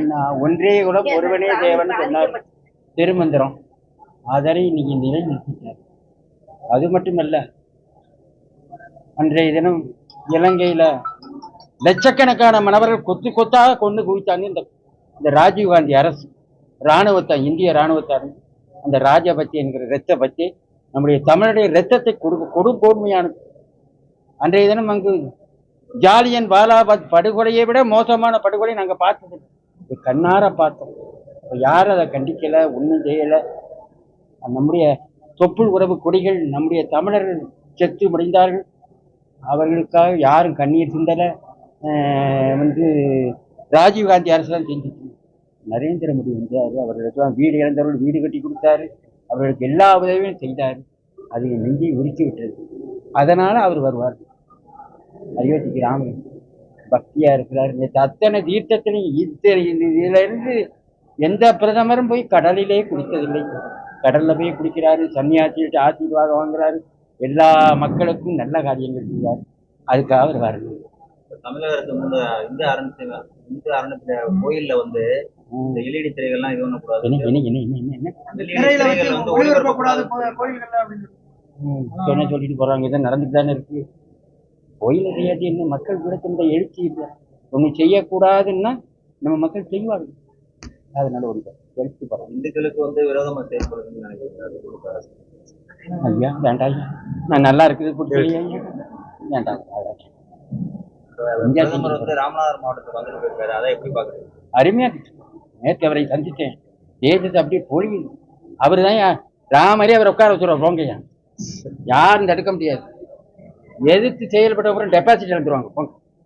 என்னன்னா ஒன்றே குலம் ஒருவனே தேவன் சொன்னார். திருமந்திரம். அதனை இன்னைக்கு நிலை நிறுத்திட்டார் அது மட்டுமல்ல அன்றைய தினம் இலங்கையில லட்சக்கணக்கான மணவர்கள் கொத்து கொத்தாக கொண்டு குவித்தாங்க. இந்த இந்த ராஜீவ் காந்தி அரசு இராணுவத்தை இந்திய இராணுவத்தார் அந்த ராஜபக்தி என்கிற ரத்த பத்தி நம்முடைய தமிழுடைய ரத்தத்தை கொடு கொடுங்கோன்மையானது அன்றைய தினம் அங்கு ஜாலியன் வாலாபாத் படுகொலையை விட மோசமான படுகொலை நாங்க பார்த்தது. இது கண்ணார பார்த்தோம். இப்ப யாரும் அதை கண்டிக்கல? ஒன்றும் செய்யலை. நம்முடைய தொப்புள் உறவு கொடிகள் நம்முடைய தமிழர்கள் செத்து முடிந்தார்கள். அவர்களுக்காக யாரும் கண்ணீர் சிந்தலை. வந்து ராஜீவ்காந்தி அரசு தான் செஞ்சுச்சு நரேந்திர மோடி வந்தார். அவர்களுக்கு வீடு இழந்தவர்கள் வீடு கட்டி கொடுத்தாரு. அவர்களுக்கு எல்லா உதவியும் செய்தார். அது என் நெஞ்சை விட்டது. அதனால் அவர் வருவார். அயோத்திக்கு ராமன் பக்தியா இருக்கிறார். நேற்று அத்தனை தீர்த்தத்திலையும் இத்தனை இதுல இருந்து எந்த பிரதமரும் போய் கடலிலே குடித்ததில்லை. கடல்ல போய் குடிக்கிறாரு சன்னியாசிகிட்ட ஆசீர்வாதம் வாங்குறாரு. எல்லா மக்களுக்கும் நல்ல காரியங்கள் செய்றாரு அதுக்காக அவர் வருது தமிழகத்துக்கு முன்ன இந்த அரண்ய இந்த அரண்ய கோயில்ல வந்து இந்த எல்இடி திரைகள்லாம் இது பண்ணக்கூடாது. என்ன சொல்லிட்டு போறாங்க? இதை நடந்துட்டு தானே இருக்கு. கோயில செய்யாட்டி என்ன மக்கள் கூட இந்த எழுச்சி இல்லை. ஒண்ணு செய்யக்கூடாதுன்னா நம்ம மக்கள் செய்வார்கள். அதனால ஒரு எழுச்சி போறாங்க இந்துக்களுக்கு வந்து விரோதமா செயல்படுதுன்னு அரசு. ஐயா வேண்டாம் ஐயா. நான் நல்லா இருக்குது பிடிக்கலையா ஐயா? வேண்டாம் பிரதமர் வந்து ராமநாதபுரம் மாவட்டத்துக்கு வந்துட்டு போயிருக்காரு. அதை எப்படி பாக்குறீங்க? அருமையா இருக்கு நேற்று அவரை சந்தித்தேன். தேசத்தை அப்படியே பொழியுது அவர் தான் ராமரே அவரை உட்கார வச்சுருவார். போங்கய்யா யாரும் தடுக்க முடியாது. எதிர்த்து செயல்பட்ட அப்புறம் டெபாசிட் எழுந்துருவாங்க போங்க